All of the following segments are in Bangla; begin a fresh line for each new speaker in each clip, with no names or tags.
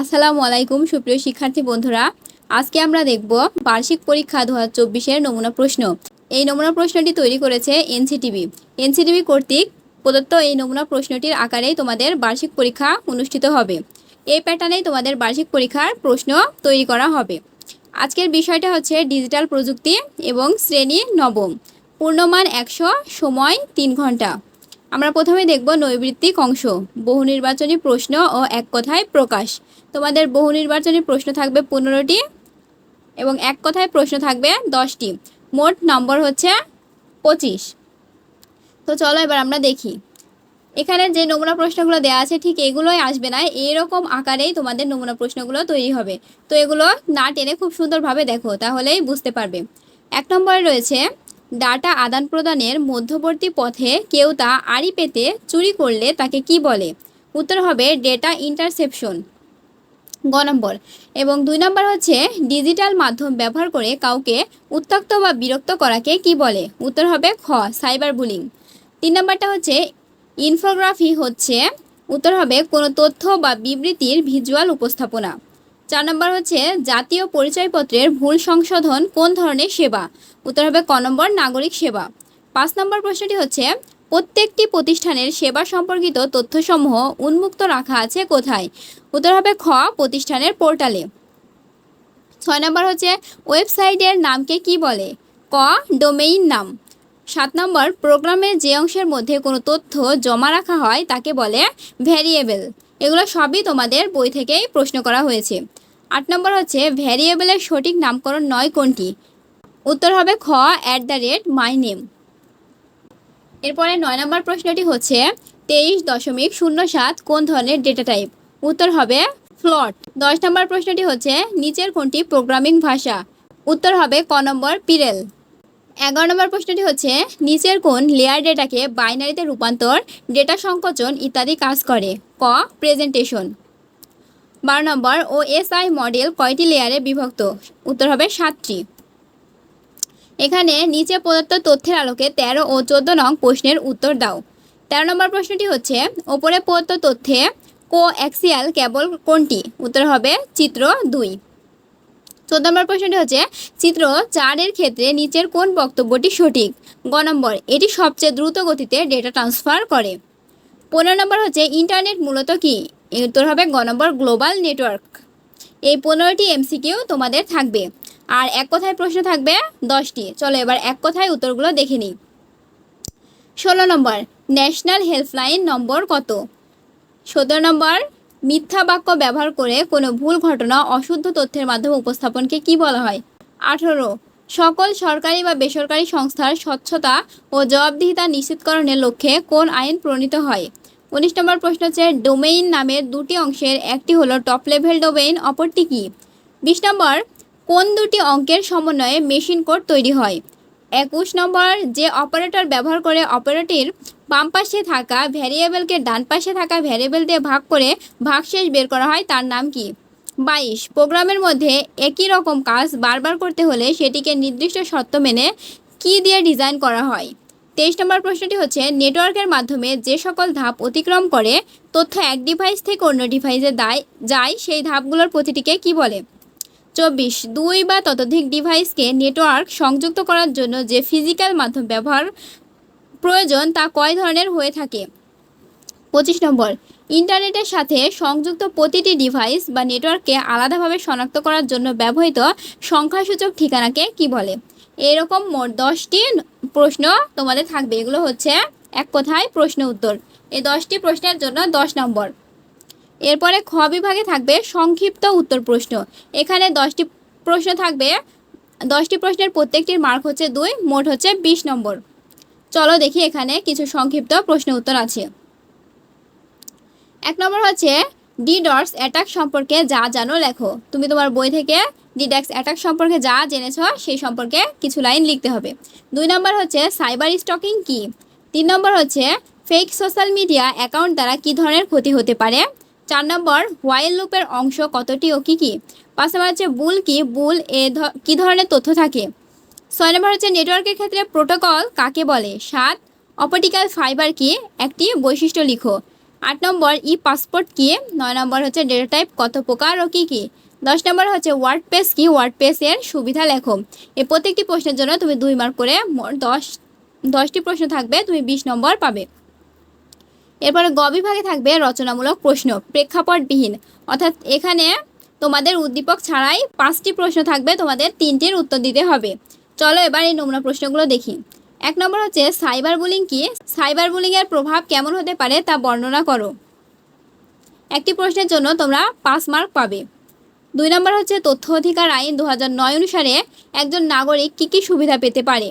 আসসালামু আলাইকুম, সুপ্রিয় শিক্ষার্থী বন্ধুরা। আজকে আমরা দেখব বার্ষিক পরীক্ষা দু হাজার নমুনা প্রশ্ন। এই নমুনা প্রশ্নটি তৈরি করেছে এনসিটিভি। এনসিটিভি কর্তৃক প্রদত্ত এই নমুনা প্রশ্নটির আকারেই তোমাদের বার্ষিক পরীক্ষা অনুষ্ঠিত হবে। এই প্যাটার্নেই তোমাদের বার্ষিক পরীক্ষার প্রশ্ন তৈরি করা হবে। আজকের বিষয়টা হচ্ছে ডিজিটাল প্রযুক্তি এবং শ্রেণি নবম। পূর্ণমান একশো সময় তিন ঘণ্টা। আমরা প্রথমে দেখব নৈবৃত্তিক অংশ বহু নির্বাচনী প্রশ্ন ও এক কথায় প্রকাশ। তোমাদের বহু নির্বাচনী প্রশ্ন থাকবে পনেরোটি এবং এক কথায় প্রশ্ন থাকবে দশটি। মোট নম্বর হচ্ছে পঁচিশ। তো চলো এবার আমরা দেখি। এখানে যে নমুনা প্রশ্নগুলো দেওয়া আছে, ঠিক এগুলোই আসবে না। এরকম আকারেই তোমাদের নমুনা প্রশ্নগুলো তৈরি হবে। তো এগুলো না টেনে খুব সুন্দরভাবে দেখো, তাহলেই বুঝতে পারবে। এক নম্বরে রয়েছে ডাটা আদান প্রদানের মধ্যবর্তী পথে কেউ তা আড়ি পেতে চুরি করলে তাকে কি বলে? উত্তর হবে ডেটা ইন্টারসেপশন। গ নম্বর। এবং দুই নম্বর হচ্ছে ডিজিটাল মাধ্যম ব্যবহার করে কাউকে উত্তক্ত বা বিরক্ত করাকে কি বলে? উত্তর হবে খ, সাইবার বুলিং। তিন নম্বরটা হচ্ছে ইনফোগ্রাফি হচ্ছে, উত্তর হবে কোনো তথ্য বা বিবৃতির ভিজুয়াল উপস্থাপনা। চার নম্বর হচ্ছে জাতীয় পরিচয়পত্রের ভুল সংশোধন কোন ধরনের সেবা? উত্তর হবে ক নম্বর নাগরিক সেবা। পাঁচ নম্বর প্রশ্নটি হচ্ছে, প্রত্যেকটি প্রতিষ্ঠানের সেবা সম্পর্কিত তথ্যসমূহ উন্মুক্ত রাখা আছে কোথায়? উত্তর হবে খ, প্রতিষ্ঠানের পোর্টালে। ছয় নম্বর হচ্ছে, ওয়েবসাইটের নামকে কি বলে? ক, ডোমেইন নাম। সাত নম্বর প্রোগ্রামের যে অংশের মধ্যে কোনো তথ্য জমা রাখা হয় তাকে বলে ভ্যারিয়েবল। এগুলো সবই তোমাদের বই থেকেই প্রশ্ন করা হয়েছে। আট নম্বর হচ্ছে ভ্যারিয়েবলের সঠিক নামকরণ নয় কোনটি? উত্তর হবে খ at the rate my name এরপরে নয় নম্বর প্রশ্নটি হচ্ছে, তেইশ দশমিক শূন্য সাত কোন ধরনের ডেটা টাইপ উত্তর হবে ফ্লট দশ নম্বর প্রশ্নটি হচ্ছে, নিচের কোনটি প্রোগ্রামিং ভাষা? উত্তর হবে ক নম্বর পিরেল। এগারো নম্বর প্রশ্নটি হচ্ছে, নিচের কোন লেয়ার ডেটাকে বাইনারিতে রূপান্তর ডেটা সংকোচন ইত্যাদি কাজ করে। ক প্রেজেন্টেশন বারো নম্বর ও এসআই মডেল কয়টি লেয়ারে বিভক্ত? উত্তর হবে সাতটি। এখানে নিচে প্রদত্ত তথ্যের আলোকে তেরো ও চোদ্দ নং প্রশ্নের উত্তর দাও। তেরো নম্বর প্রশ্নটি হচ্ছে, ওপরে প্রদত্ত তথ্যে কো অ্যাক্সিয়াল কেবল কোনটি? উত্তর হবে চিত্র দুই। চোদ্দ নম্বর প্রশ্নটি হচ্ছে, চিত্র চারের ক্ষেত্রে নিচের কোন বক্তব্যটি সঠিক? গ নম্বর, এটি সবচেয়ে দ্রুত গতিতে ডেটা ট্রান্সফার করে। পনেরো নম্বর হচ্ছে ইন্টারনেট মূলত কি? উত্তর হবে গ নম্বর গ্লোবাল নেটওয়ার্ক এই পনেরোটি এমসিকিউ তোমাদের থাকবে। আর এক কথায় প্রশ্ন থাকবে দশটি। চলো এবার এক কথায় উত্তরগুলো দেখে নিই। ষোলো নম্বর ন্যাশনাল হেল্পলাইন নম্বর কত? সতেরো নম্বর মিথ্যা বাক্য ব্যবহার করে কোনো ভুল ঘটনা, অশুদ্ধ তথ্যের মাধ্যমে উপস্থাপনকে কি বলা হয়? আঠেরো। সকল সরকারি বা বেসরকারি সংস্থার স্বচ্ছতা ও জবাবদিহিতা নিশ্চিতকরণের লক্ষ্যে কোন আইন প্রণীত হয়? উনিশ নম্বর প্রশ্ন হচ্ছে, ডোমেইন নামের দুটি অংশের একটি হলো টপ লেভেল ডোমেইন, অপরটি কি? বিশ নম্বর, কোন দুটি অঙ্কের সমন্বয়ে মেশিন কোড তৈরি হয়? একুশ নম্বর, যে অপারেটর ব্যবহার করে অপারেটির বাম পাশে থাকা ভ্যারিয়েবলকে ডান পাশে থাকা ভ্যারিয়েবল দিয়ে ভাগ করে ভাগশেষ বের করা হয়, তার নাম কি? বাইশ, প্রোগ্রামের মধ্যে একই রকম কাজ বারবার করতে হলে সেটিকে নির্দিষ্ট শর্ত মেনে কি দিয়ে ডিজাইন করা হয়? তেইশ নম্বর প্রশ্নটি হচ্ছে, নেটওয়ার্কের মাধ্যমে যে সকল ধাপ অতিক্রম করে, তথ্য এক ডিভাইস থেকে অন্য ডিভাইসে দায় যায়, সেই ধাপগুলোর প্রতিটিকে কি বলে? চব্বিশ। দুই বা ততোধিক ডিভাইসকে নেটওয়ার্ক সংযুক্ত করার জন্য যে ফিজিক্যাল মাধ্যম ব্যবহার প্রয়োজন তা কয় ধরনের হয়ে থাকে? পঁচিশ নম্বর, ইন্টারনেটের সাথে সংযুক্ত প্রতিটি ডিভাইস বা নেটওয়ার্ককে আলাদাভাবে শনাক্ত করার জন্য ব্যবহৃত সংখ্যাসূচক ঠিকানাকে কি বলে? এরকম মোট দশটি প্রশ্ন তোমাদের থাকবে। এগুলো হচ্ছে এক কথায় প্রশ্ন উত্তর। এই দশটি প্রশ্নের জন্য দশ নম্বর। এরপরে খ বিভাগে থাকবে সংক্ষিপ্ত উত্তর প্রশ্ন এখানে দশটি প্রশ্ন থাকবে। দশটি প্রশ্নের প্রত্যেকটির মার্ক হচ্ছে দুই, মোট হচ্ছে বিশ নম্বর। চলো দেখি এখানে কিছু সংক্ষিপ্ত প্রশ্ন উত্তর আছে। এক নম্বর হচ্ছে ডিডর্স অ্যাটাক সম্পর্কে যা জানো লেখো। তুমি তোমার বই থেকে ডিডাক্স অ্যাটাক সম্পর্কে যা জেনেছ সেই সম্পর্কে কিছু লাইন লিখতে হবে। দুই নম্বর হচ্ছে সাইবার স্টকিং কি? তিন নম্বর হচ্ছে ফেক সোশ্যাল মিডিয়া অ্যাকাউন্ট দ্বারা কী ধরনের ক্ষতি হতে পারে? চার নম্বর হোয়াইল লুপের অংশ কতটি ও কী কী? পাঁচ নম্বর হচ্ছে বুল কি? বুল এ কী ধরনের তথ্য থাকে? ছয় নম্বর হচ্ছে নেটওয়ার্কের ক্ষেত্রে প্রোটোকল কাকে বলে? সাত অপটিক্যাল ফাইবার কি? একটি বৈশিষ্ট্য লিখো। আট নম্বর ই পাসপোর্ট কি? নয় নম্বর হচ্ছে ডেটা টাইপ কত প্রকার ও কী কী? দশ নম্বর হচ্ছে ওয়ার্ড পেস কি? ওয়ার্ড পেজের সুবিধা লেখো। এই প্রত্যেকটি প্রশ্নের জন্য তুমি দুই মার্ক করে মোট দশ, দশটি প্রশ্ন থাকবে, তুমি বিশ নম্বর পাবে। এরপরে গ বিভাগে থাকবে রচনামূলক প্রশ্ন, প্রেক্ষাপটবিহীন। অর্থাৎ এখানে তোমাদের উদ্দীপক ছাড়াই পাঁচটি প্রশ্ন থাকবে, তোমাদের তিনটির উত্তর দিতে হবে। চলো এবার এই নমুনা প্রশ্নগুলো দেখি। এক নম্বর হচ্ছে, সাইবার বুলিং কি? সাইবার বুলিংয়ের প্রভাব কেমন হতে পারে তা বর্ণনা করো। একটি প্রশ্নের জন্য তোমরা পাঁচ মার্ক পাবে। দুই নম্বর হচ্ছে, তথ্য অধিকার আইন দু অনুসারে একজন নাগরিক কী কী সুবিধা পেতে পারে?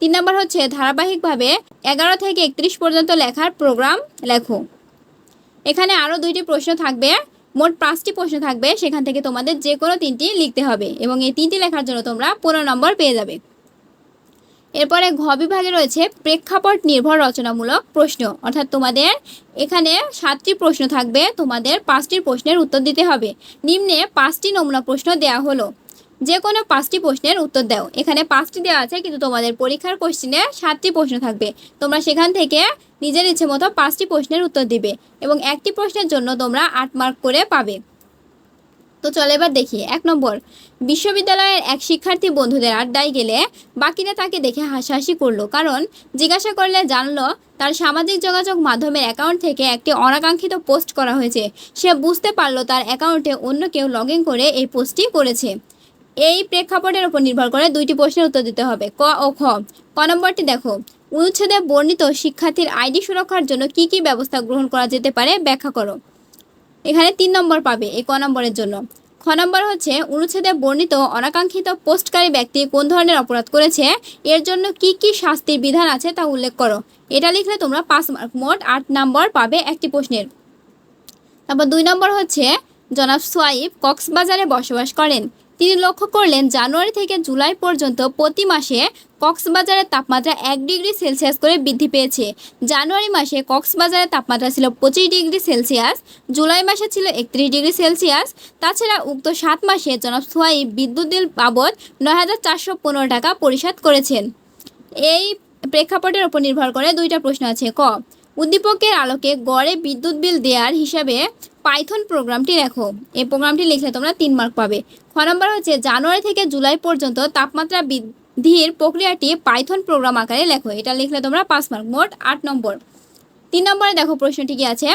তিন নম্বর হচ্ছে ধারাবাহিকভাবে এগারো থেকে একত্রিশ পর্যন্ত লেখার প্রোগ্রাম লেখো। এখানে আরও দুইটি প্রশ্ন থাকবে। মোট পাঁচটি প্রশ্ন থাকবে। সেখান থেকে তোমাদের যে কোনো তিনটি লিখতে হবে এবং এই তিনটি লেখার জন্য তোমরা পনেরো নম্বর পেয়ে যাবে। এরপরে ঘ বিভাগে রয়েছে প্রেক্ষাপট নির্ভর রচনামূলক প্রশ্ন। অর্থাৎ তোমাদের এখানে সাতটি প্রশ্ন থাকবে। তোমাদের পাঁচটি প্রশ্নের উত্তর দিতে হবে। নিম্নে পাঁচটি নমুনা প্রশ্ন দেওয়া হলো। যে কোনো পাঁচটি প্রশ্নের উত্তর দাও। এখানে পাঁচটি দেওয়া আছে, কিন্তু তোমাদের পরীক্ষার কোশ্চিনে সাতটি প্রশ্ন থাকবে। তোমরা সেখান থেকে নিজের ইচ্ছে মতো পাঁচটি প্রশ্নের উত্তর দিবে এবং একটি প্রশ্নের জন্য তোমরা আট মার্ক করে পাবে। তো চলে এবার দেখি, এক নম্বর। বিশ্ববিদ্যালয়ের এক শিক্ষার্থী বন্ধুদের আড্ডায় গেলে বাকিরা তাকে দেখে হাসাহাসি করল। কারণ জিজ্ঞাসা করলে জানলো, তার সামাজিক যোগাযোগ মাধ্যমের অ্যাকাউন্ট থেকে একটি অনাকাঙ্ক্ষিত পোস্ট করা হয়েছে। সে বুঝতে পারল তার অ্যাকাউন্টে অন্য কেউ লগ করে এই পোস্টটি করেছে। এই প্রেক্ষাপটের উপর নির্ভর করে দুইটি প্রশ্নের উত্তর দিতে হবে। ক ও খ। ক নম্বরটি দেখো। অনুচ্ছেদে বর্ণিত শিক্ষার্থীর আইডি সুরক্ষার জন্য কি কি ব্যবস্থা গ্রহণ করা যেতে পারে ব্যাখ্যা করো। এখানে তিন নম্বর পাবে এই ক নম্বরের জন্য। খ নম্বর হচ্ছে, অনুচ্ছেদে বর্ণিত অনাকাঙ্ক্ষিত পোস্টকারী ব্যক্তি কোন ধরনের অপরাধ করেছে, এর জন্য কি কি শাস্তির বিধান আছে তা উল্লেখ করো। এটা লিখলে তোমরা পাঁচ মার্ক মোট আট নম্বর পাবে একটি প্রশ্নের। তারপর দুই নম্বর হচ্ছে, জনাব সোয়াইব কক্সবাজারে বসবাস করেন। তিনি লক্ষ্য করলেন জানুয়ারি থেকে জুলাই পর্যন্ত প্রতি মাসে কক্সবাজারের তাপমাত্রা এক ডিগ্রি সেলসিয়াস করে বৃদ্ধি পেয়েছে। জানুয়ারি মাসে কক্সবাজারের তাপমাত্রা ছিল পঁচিশ ডিগ্রি সেলসিয়াস, জুলাই মাসে ছিল একত্রিশ ডিগ্রি সেলসিয়াস। তাছাড়া উক্ত সাত মাসে জনাব সোয়াইব বিদ্যুৎ বিল বাবদ নয় হাজার চারশো পনেরো টাকা পরিশোধ করেছেন। এই প্রেক্ষাপটের উপর নির্ভর করে দুইটা প্রশ্ন আছে। ক, উদ্দীপকের আলোকে গড়ে বিদ্যুৎ বিল দেওয়ার হিসাবে পাইথন প্রোগ্রামটি লেখো। এই প্রোগ্রামটি লিখলে তোমরা তিন মার্ক পাবে। খ নম্বর হচ্ছে জানুয়ারি থেকে জুলাই পর্যন্ত তাপমাত্রা বৃদ্ধির প্রক্রিয়াটি পাইথন প্রোগ্রাম আকারে লেখো। এটা লিখলে তোমরা পাঁচ মার্ক, মোট আট নম্বর। তিন নম্বরে দেখো প্রশ্নটি কি আছে?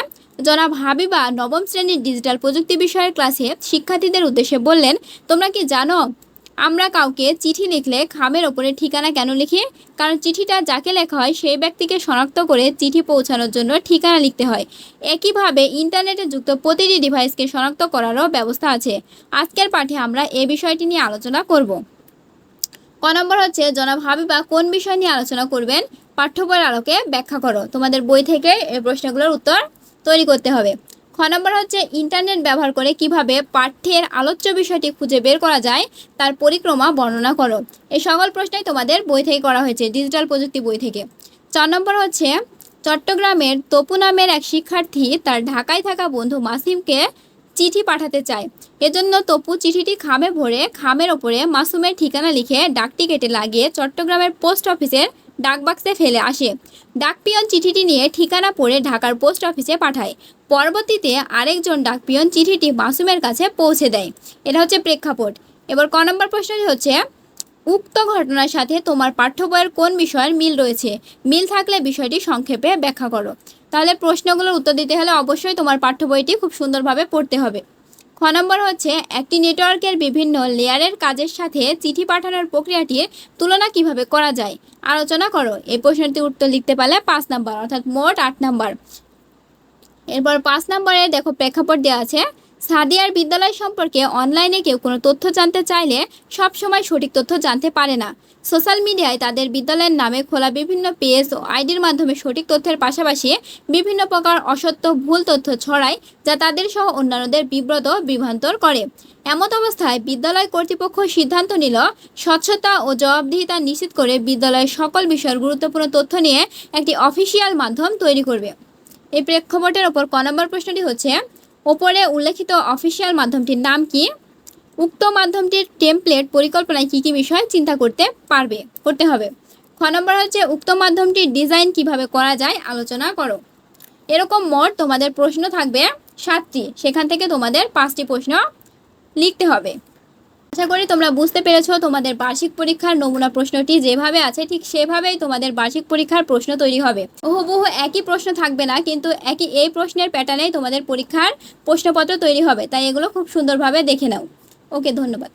জনাব হাবিবা নবম শ্রেণির ডিজিটাল প্রযুক্তি বিষয়ের ক্লাসে শিক্ষার্থীদের উদ্দেশ্যে বললেন, তোমরা কি জানো আমরা কাউকে চিঠি লিখলে খামের ওপরে ঠিকানা কেন লিখি? কারণ চিঠিটা যাকে লেখা হয় সেই ব্যক্তিকে শনাক্ত করে চিঠি পৌঁছানোর জন্য ঠিকানা লিখতে হয়। একইভাবে ইন্টারনেটে যুক্ত প্রতিটি ডিভাইসকে শনাক্ত করারও ব্যবস্থা আছে। আজকের পাঠে আমরা এ বিষয়টি নিয়ে আলোচনা করব। ক নম্বর হচ্ছে, জনাব হাবিবা কোন বিষয় নিয়ে আলোচনা করবেন? পাঠ্য বইয়ের আলোকে ব্যাখ্যা করো। তোমাদের বই থেকে এই প্রশ্নগুলোর উত্তর তৈরি করতে হবে। খ নম্বর হচ্ছে ইন্টারনেট ব্যবহার করে কীভাবে পাঠ্যের আলোচ্য বিষয়টি খুঁজে বের করা যায়, তার পরিক্রমা বর্ণনা করো। এই সকল প্রশ্নই তোমাদের বই থেকে করা হয়েছে ডিজিটাল প্রযুক্তি বই থেকে। চার নম্বর হচ্ছে, চট্টগ্রামের তপু নামের এক শিক্ষার্থী তার ঢাকায় থাকা বন্ধু মাসিমকে চিঠি পাঠাতে চায়। এজন্য তপু চিঠিটি খামে ভরে, খামের ওপরে মাসুমের ঠিকানা লিখে ডাকটি কেটে লাগিয়ে চট্টগ্রামের পোস্ট অফিসের ডাকবাক্সে ফেলে আসে। ডাকপিয়ন চিঠিটি নিয়ে ঠিকানা পড়ে ঢাকার পোস্ট অফিসে পাঠায়। পরবর্তীতে আরেকজন ডাকপিয়ন চিঠিটি মাসুমের কাছে পৌঁছে দেয়। এটা হচ্ছে প্রেক্ষাপট। এবার ক নম্বর প্রশ্নটি হচ্ছে, উক্ত ঘটনার সাথে তোমার পাঠ্য বইয়ের কোন বিষয়ের মিল রয়েছে? মিল থাকলে বিষয়টি সংক্ষেপে ব্যাখ্যা করো। তাহলে প্রশ্নগুলোর উত্তর দিতে হলে অবশ্যই তোমার পাঠ্য বইটি খুব সুন্দরভাবে পড়তে হবে। খ নম্বর হচ্ছে, একটি নেটওয়ার্কের বিভিন্ন লেয়ারের কাজের সাথে চিঠি পাঠানোর প্রক্রিয়াটির তুলনা কীভাবে করা যায়? আলোচনা করো। এই প্রশ্নটির উত্তর লিখতে পারলে পাঁচ নম্বর, অর্থাৎ মোট আট নম্বর। এরপর পাঁচ নম্বরে দেখো প্রেক্ষাপট দেওয়া আছে। সাদিয়ার বিদ্যালয় সম্পর্কে অনলাইনে কেউ কোনো তথ্য জানতে চাইলে সব সময় সঠিক তথ্য জানতে পারে না। সোশ্যাল মিডিয়ায় তাদের বিদ্যালয়ের নামে খোলা বিভিন্ন পেজ ও আইডির মাধ্যমে সঠিক তথ্যের পাশাপাশি বিভিন্ন প্রকার অসত্য, ভুল তথ্য ছড়ায়, যা তাদের সহ অন্যান্যদের বিব্রত বিভ্রান্তর করে। এমত অবস্থায় বিদ্যালয় কর্তৃপক্ষ সিদ্ধান্ত নিল, স্বচ্ছতা ও জবাবদিহিতা নিশ্চিত করে বিদ্যালয়ের সকল বিষয়ের গুরুত্বপূর্ণ তথ্য নিয়ে একটি অফিসিয়াল মাধ্যম তৈরি করবে। এই প্রেক্ষাপটের ওপর ক নম্বর প্রশ্নটি হচ্ছে ওপরে উল্লেখিত অফিসিয়াল মাধ্যমটির নাম কি? উক্ত মাধ্যমটির টেমপ্লেট পরিকল্পনায় কী কী বিষয় চিন্তা করতে পারবে? করতে হবে। খ নম্বর হচ্ছে উক্ত মাধ্যমটির ডিজাইন কীভাবে করা যায়? আলোচনা করো। এরকম মোট তোমাদের প্রশ্ন থাকবে সাতটি। সেখান থেকে তোমাদের পাঁচটি প্রশ্ন লিখতে হবে। আশা করি তোমরা বুঝতে পেরেছ তোমাদের বার্ষিক পরীক্ষার নমুনা প্রশ্নটি যেভাবে আছে ঠিক সেভাবেই তোমাদের বার্ষিক পরীক্ষার প্রশ্ন তৈরি হবে। হুবহু একই প্রশ্ন থাকবে না, কিন্তু একই এই প্রশ্নের প্যাটার্নেই তোমাদের পরীক্ষার প্রশ্নপত্র তৈরি হবে, তাই এগুলো খুব সুন্দরভাবে দেখে নাও। ওকে, ধন্যবাদ।